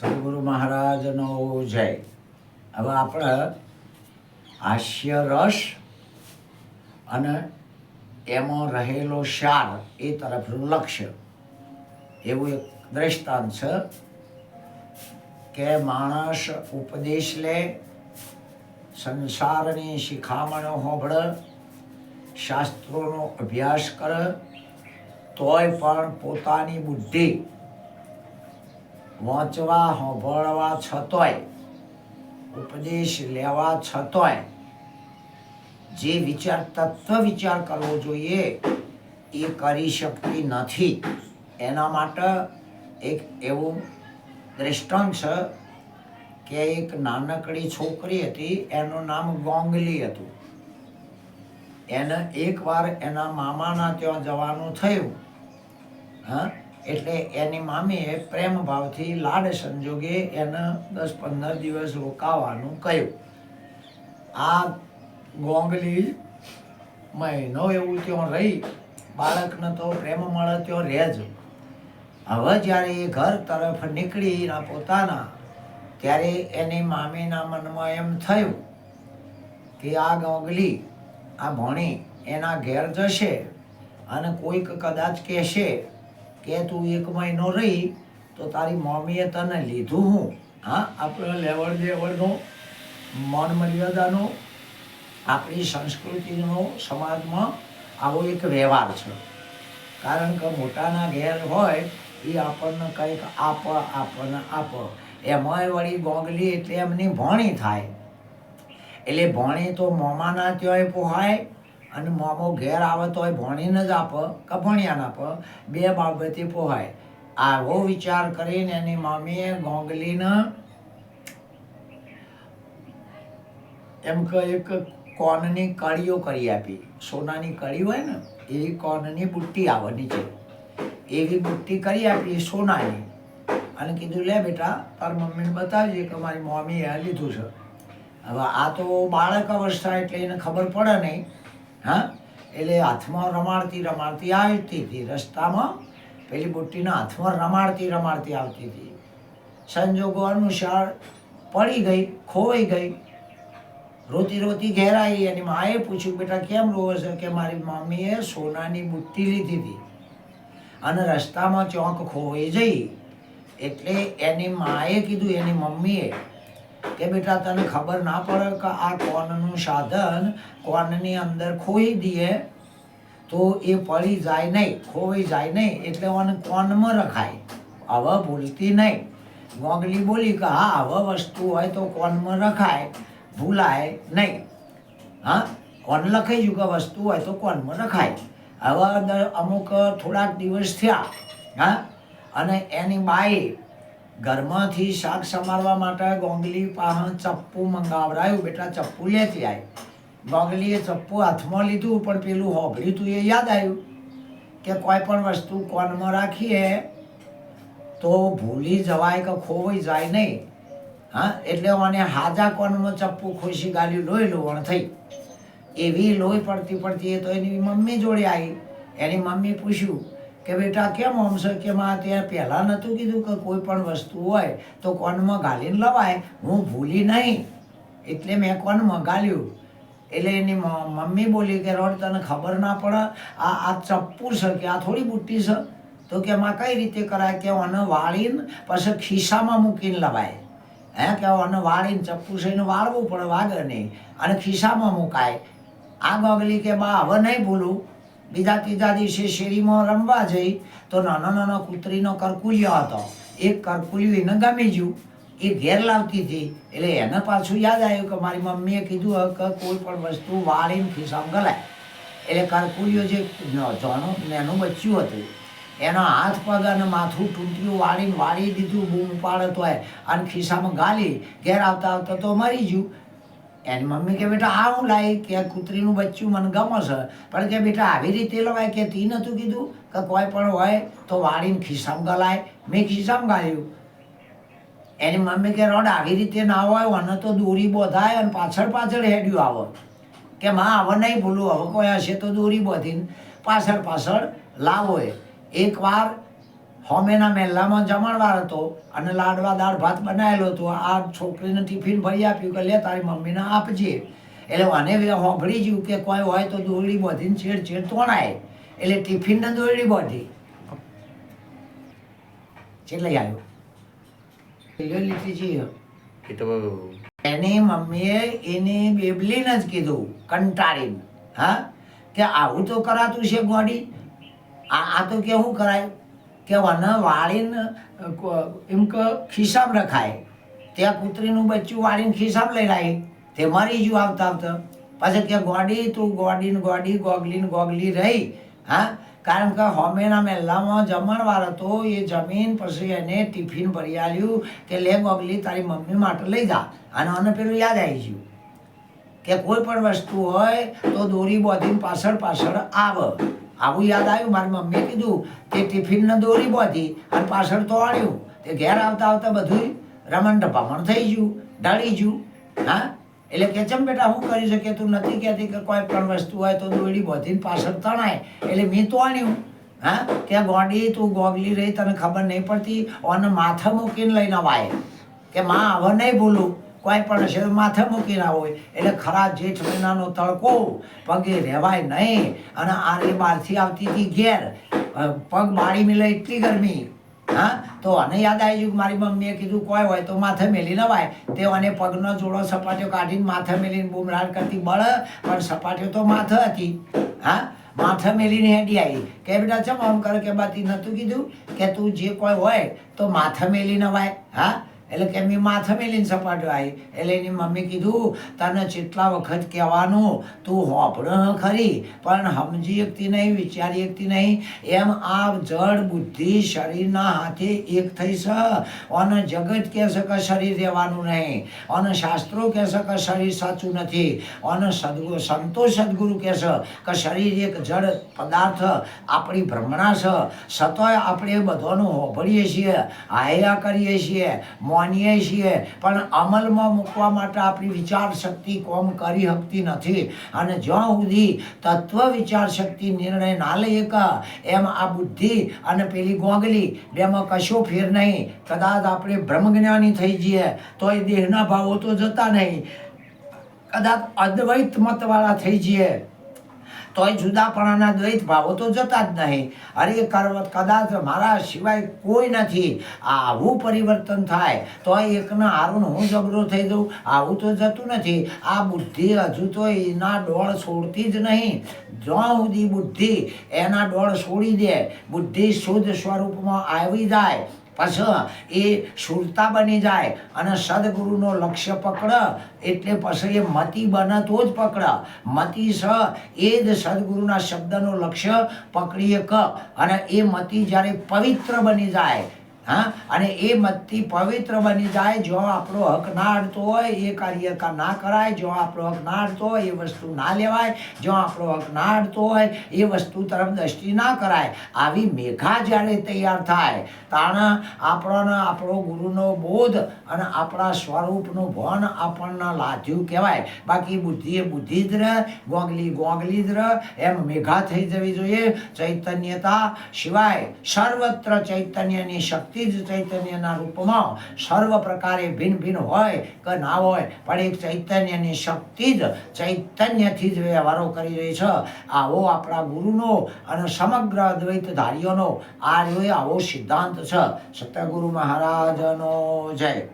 સદગુરુ મહારાજનો જય. હવે આપણે હાસ્ય રસ અને એમાં રહેલો સાર એ તરફનું લક્ષ્ય. એવું એક દ્રષ્ટાંત છે કે માણસ ઉપદેશ લે, સંસારની શિખામણો હોભળે, શાસ્ત્રોનો અભ્યાસ કરે, તોય પણ પોતાની બુદ્ધિ વાંચવા હોંભળવા છતોય, ઉપદેશ લેવા છતોય, જે વિચાર, તત્વ વિચાર કરવો જોઈએ, એ કરી શકતી નથી. એના માટે એક એવું દ્રષ્ટાંત છે કે એક નાનકડી છોકરી હતી, એનું નામ ગોંગલી હતું. એને એકવાર એના મામાના ત્યાં જવાનું થયું. હા? એટલે એની મામીએ પ્રેમ ભાવથી લાડ સંજોગે એને દસ પંદર દિવસ રોકાવાનું કહ્યું. આ ગોંગલી મહિનો એવું ત્યાં રહી. બાળકને તો પ્રેમ મળે ત્યાં રહે જ હવે જ્યારે એ ઘર તરફ નીકળી પોતાના, ત્યારે એની મામીના મનમાં એમ થયું કે આ ગોંગલી, આ ભણી એના ઘેર જશે અને કોઈક કદાચ કહેશે કે તું એક મહિનો રહી, તો તારી મમ્મીએ તને લીધું હું. હા, આપણે લેવડ દેવડનો મન મર્યાદાનો આપણી સંસ્કૃતિનો સમાજમાં આવો એક વ્યવહાર છે. કારણ કે મોટાના ઘેર હોય, એ આપણને કંઈક આપ, આપણને આપ. એમાંય વળી ગોગલી એટલે એમની ભણી થાય. એટલે ભણી તો મોમાના ત્યાંય પોહાય અને મોમો ઘેર આવે તોય ભણીને જ આપ કે ભણ્યાને આપ, બે બાબતે પોહાય. આવો વિચાર કરીને એની મમ્મીએ ગોંગલીને એમ કે એક કોનની કળીઓ કરી આપી. સોનાની કળી હોય ને એવી કોનની બુટ્ટી આવે નીચે. એવી બુટ્ટી કરી આપી સોનાની. અને કીધું, લે બેટા, તાર મમ્મીને બતાવજે કે મારી મમ્મીએ લીધું છે. હવે આ તો બાળક અવસ્થા એટલે એને ખબર પડે નહીં. હા? એટલે હાથમાં રમાડતી રમાડતી આવતી હતી રસ્તામાં. પેલી બુટ્ટીના હાથમાં રમાડતી રમાડતી આવતી હતી. સંજોગો અનુસાર પડી ગઈ, ખોવાઈ ગઈ. રોતી રોતી ઘેર આવી એની માએ પૂછ્યું, બેટા, કેમ રોવે છે? કે મારી મમ્મીએ સોનાની બુટ્ટી લીધી હતી. અને રસ્તામાં ચોંક ખોવાઈ જઈ. એટલે એની માએ કીધું, એની મમ્મીએ કે બેટા, તને ખબર ના પડે કે આ કોનનું સાધન કોનની અંદર ખોઈ દઈએ તો એ પડી જાય નહીં, ખોવાઈ જાય નહીં, એટલે ઓને કોનમાં રખાય? હવે ભૂલતી નહીં. ગોગલી બોલી કે હા હવે વસ્તુ હોય તો કોનમાં રખાય? ભૂલાય નહીં. હા કોણ લખાઈ ગયું કે વસ્તુ હોય તો કોનમાં રખાય? હવે અમુક થોડાક દિવસ થયા, હા, અને એની બાઈ ઘરમાંથી શાક સમારવા માટે ગોંગલી પાહ ચપ્પુ મંગાવડાયું બેટા, ચપ્પુ લેતી આવી ગોંગલીએ ચપ્પુ હાથમાં લીધું, પણ પેલું હોભળ્યું તું એ યાદ આવ્યું કે કોઈ પણ વસ્તુ કોનમાં રાખીએ તો ભૂલી જવાય કે ખોવાઈ જાય નહીં. હા, એટલે મને હાજા કોનમાં ચપ્પુ ખુશી ગાલી લોહી લોવણ થઈ. એવી લોહી પડતી પડતી એ તો એની મમ્મી જોડે આવી. એની મમ્મી પૂછ્યું કે બેટા, કેમ આમ છે કે ત્યાં પહેલાં નહોતું કીધું કે કોઈ પણ વસ્તુ હોય તો કોનમાં ગાલીને લવાય? હું ભૂલી નહીં. એટલે મેં કોનમાં ગાલ્યું એટલે એની મમ્મી બોલી કે, રોડ, તને ખબર ના પડે? આ આ ચપ્પુ છે કે આ થોડી બુટ્ટી છે? તો કે, માં કઈ રીતે કરાય? કે આને વાળીને પછી ખિસ્સામાં મૂકીને લવાય. હે, કે આને વાળીને ચપ્પુ છે એને વાળવું પડે, વાગે નહીં. અને ખિસ્સામાં મુકાય. આ ગોગલી કે, બા, હવે નહીં ભૂલું. બીજા ત્રીજા દિવસે શેરીમાં રમવા જઈ તો નાનો નાનો કૂતરીનો કરકુલિયો હતો. એક કરકુલિયું એને ગમી ગયું. એ ઘેર લાવતી હતી. એટલે એને પાછું યાદ આવ્યું કે મારી મમ્મીએ કીધું કે કોઈ પણ વસ્તુ વાળીને ખિસ્સામાં ગલાય. એટલે કરકુલિયો જે જાણો એનું બચ્યું હતું. એનો હાથ પગ અને માથું તૂટ્યું વાળીને વાળી દીધું, બૂમ પાડે તોય અને ખિસ્સામાં ગાલી. ઘેર આવતા આવતા તો મરી ગયું. એની મમ્મી કે, બેટા આ હું લાવી કે કૂતરીનું બચ્ચું મને ગમે છે. પણ કે, બેટા, આવી રીતે લવાય કે તી નહોતું કીધું કે કોઈ પણ હોય તો વાળીને ખિસ્સામાં ગલાય. મેં ખિસ્સામાં ગાળ્યું. એની મમ્મી કે, રોડ આવી રીતે ના હોય અને તો દોરી બોધાય અને પાછળ પાછળ હેડ્યું આવે. કે, માં હવે નહીં ભૂલું, હવે કોઈ હશે તો દોરી બોધીને પાછળ પાછળ લાવો એકવાર હોમેના મહેલામાં જમણવાર હતો અને લાડવા દાળ ભાત બનાવેલો હતો. આ છોકરીને ટિફિન ભરી આપ્યું કે લે તારી મમ્મીને આપજે. એટલે મને હોંભળી જ્યું કે કોઈ હોય તો દોરડી બાંધીને છેડ છેડ તોડાય. એટલે ટિફિનને દોરડી બાંધી. છેલ્લે આવ્યો. લીટી છે. એ તો એની મમ્મીએ એની બેબલીને જ કીધું કંટાળીને. હા? કે આવું તો કરાતું છે ગોડી. આ આ તો કેવું કરાય? કે વન વાળીને એમ કે, ખિસ્સામાં રખાય. ત્યાં કૂતરીનું બચ્ચું વાળીને ખિસ્સામાં લઈ રાય તે મરી ગયું આવતા આવતા. પાછા કે ગોડી તું, ગોડીને ગોડી, ગોગલીને ગોગલી રહી. હા? કારણ કે હોમેના મહેલામાં જમણવાર હતો, એ જમીન પછી એને ટિફિન ભરી આલ્યું. કે લે ગોગલી, તારી મમ્મી માટે લઈ જા. અને મને પેલું યાદ આવી ગયું કે કોઈ પણ વસ્તુ હોય, તો દોરી બોધીને પાછળ પાછળ આવે. આવું યાદ આવ્યું? મારી મમ્મીએ કીધું કે ટિફિનને દોરી બાંધી અને પાછળ તો તોડ્યું તે ઘેર આવતા આવતા બધું રમણ ડપામણ થઈ ગયું ઢળી ગયું. હા? એટલે કે ચમ બેટા, હું કરી શકે તું નથી કહેતી કે કોઈ પણ વસ્તુ હોય તો દોરી બાંધીને પાછળ તણાય. એટલે મેં આણ્યું. હા? કે ગોડી, તું ગોગલી રહી, તને ખબર નહીં પડતી. અને માથા મૂકીને લઈને વાય. કે માં, હવે નહીં ભૂલું. કોઈ પણ તો માથે મૂકી ના હોય. એટલે ખરા જેઠ મહિનાનો તડકો પગે રહેવાય નહીં. અને આરે બહારથી આવતી હતી ઘેર. પગ બાળી મિલે એટલી ગરમી. હા? તો અને યાદ આવી ગયું મારી મમ્મીએ કીધું, કોઈ હોય તો માથે મેલી નવાય. તે અને પગનો જોડો સપાટીઓ કાઢીને માથે મેલીને બુમરાડ કરતી બળ, પણ સપાટીઓ તો માથે હતી. હા? માથે મેલીને હેડી આવી. કે બેટા, ચમ આમ કરે કે બાતી નહોતું કીધું? કે તું જે કોઈ હોય તો માથે મેલી નવાય. હા? એટલે કે મેં માથે મેલીને સપાટો આવી એટલે એની મમ્મી કીધું, તને જેટલા વખત કહેવાનું, તું હોપડ ખરી, પણ સમજી શકતી નહીં, વિચારી શકતી નહીં. એમ આ જડ બુદ્ધિ શરીરના હાથે એક થઈ છે અને જગત કહે છે કે શરીર રહેવાનું નહીં. અને શાસ્ત્રો કહે છે કે શરીર સાચું નથી. અને સદગુરુ સંતો સદગુરુ કહે છે કે શરીર એક જડ પદાર્થ આપણી ભ્રમણા છે સતોય આપણે બધાનું હોભળીએ છીએ હાયા કરીએ છીએ. માનીએ છીએ, પણ અમલમાં મૂકવા માટે આપણી વિચાર શક્તિ કોમ કરી શકતી નથી. અને જ્યાં સુધી તત્વ વિચાર શક્તિ નિર્ણય ના લઈએ કે, એમ આ બુદ્ધિ અને પેલી ગોગલી બેમાં કશો ફેર નહીં. કદાચ આપણે બ્રહ્મજ્ઞાની થઈ જઈએ તો એ દેહના ભાવો તો જતા નહીં. કદાચ અદ્વૈત મતવાળા થઈ જઈએ તોય જુદાપણાના દ્વૈત ભાવો તો જતા જ નહીં. અરે કદાચ મારા સિવાય કોઈ નથી. આવું પરિવર્તન થાય તોય એકના હારું હું જબરો થઈ દઉં આવું તો જતું નથી. આ બુદ્ધિ હજુ તો એના ડોળ છોડતી જ નહીં. જ્યાં સુધી બુદ્ધિ એના ડોળ છોડી દે, બુદ્ધિ શુદ્ધ સ્વરૂપમાં આવી જાય પછી એ સુરતા બની જાય અને સદગુરુનો લક્ષ્ય પકડ એટલે પછી એ મતિ બને તો જ પકડ. મતિ સ એ જ સદગુરુના શબ્દનો લક્ષ્ય પકડીએ ક. અને એ મતિ જ્યારે પવિત્ર બની જાય હા? અને એ મતથી પવિત્ર બની જાય જો આપણો હક ના અડતો હોય, એ કાર્ય ના કરાય. જો આપણો હક ના અડતો હોય, એ વસ્તુ ના લેવાય. જો આપણો હક ના અડતો હોય, એ વસ્તુ તરફ દ્રષ્ટિ ના કરાય. આવી મેઘા જ્યારે તૈયાર થાય, તાણે આપણને આપણો ગુરુનો બોધ અને આપણા સ્વરૂપનું ભણ આપણને લાધ્યું કહેવાય. બાકી બુદ્ધિ એ બુદ્ધિ જ રહે, ગોગલી ગોગલી જ રહે. એમ મેઘા થઈ જવી જોઈએ. ચૈતન્યતા સિવાય સર્વત્ર ચૈતન્યની શક્તિ જ ચૈતન્યના રૂપમાં સર્વ પ્રકારે ભિન્ન ભિન્ન હોય કે ના હોય, પણ એક ચૈતન્યની શક્તિ જ ચૈતન્યથી જ વ્યવહારો કરી રહી છે. આવો આપણા ગુરુનો અને સમગ્ર અદ્વૈતધારીઓનો આ રહ્યો આવો સિદ્ધાંત છે. સત્યગુરુ મહારાજનો જય.